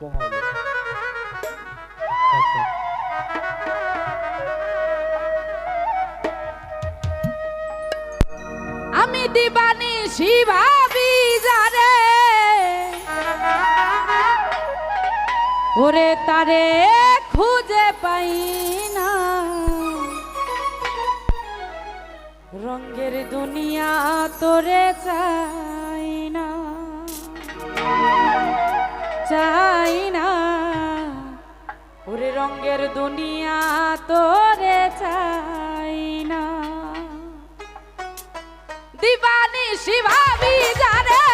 কমা হলো আচ্ছা। আমি দিবানি শিভাবি যারে ওরে তারে খুঁজে পাই না। রঙের দুনিয়া তোরে চাই না। রঙের দুনিয়া তোরে চাই না। দিবানি শিভাবি জানে।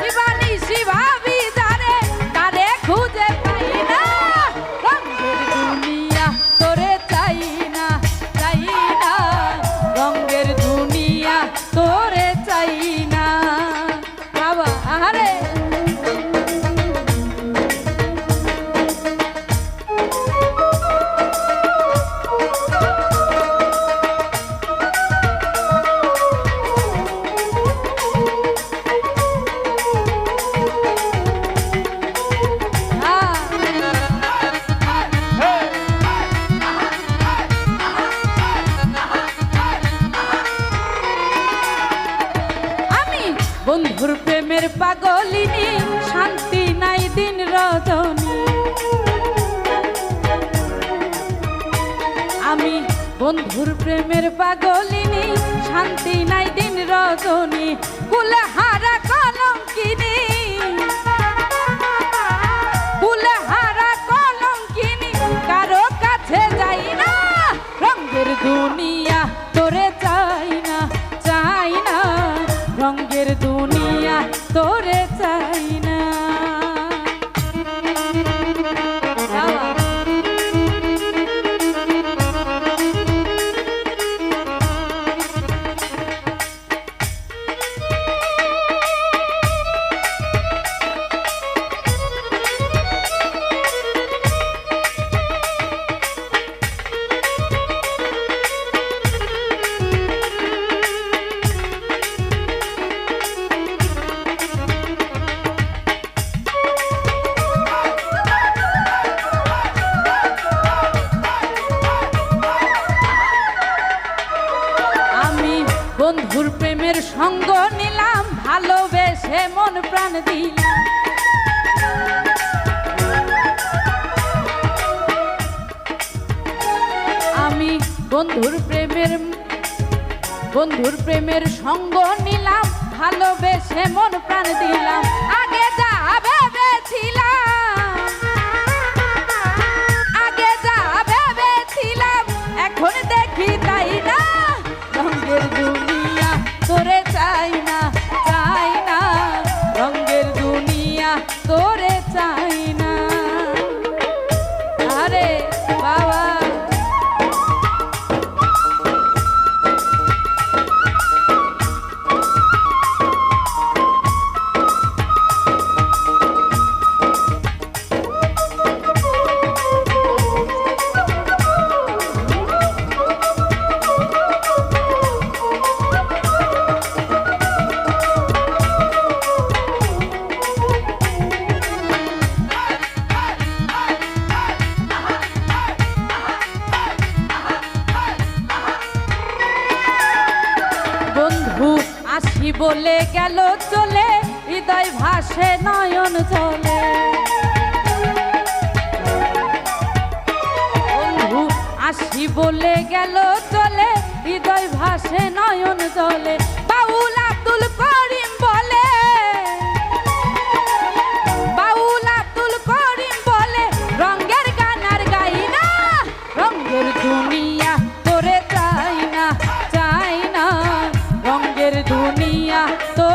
দিবানি শিভাবি খুঁজে পাই না। দুনিয়া তোরে চাই না চাই না। দুনিয়া তোরে বন্ধুর প্রেমের পাগলিনী, শান্তি নাই দিন রজনী। আমি বন্ধুর প্রেমের পাগলিনী, শান্তি নাই দিন রজনী কুলে হারা কলঙ্কিনী। কুলে হারা কলঙ্কিনী, কারও কাছে যাই না, রঙের দুনিয়া। বন্ধুর প্রেমের সঙ্গ নিলাম, ভালোবেসে মন প্রাণ দিলাম। আমি বন্ধুর প্রেমের বন্ধুর প্রেমের সঙ্গ নিলাম, ভালোবেসে মন প্রাণ দিলাম। আসি বলে গেল চলে, হৃদয় ভাসে, নয়ন চলে। বন্ধু, আসি বলে গেল চলে, হৃদয় ভাসে, নয়ন চলে। বাউল আব্দুল করি Tô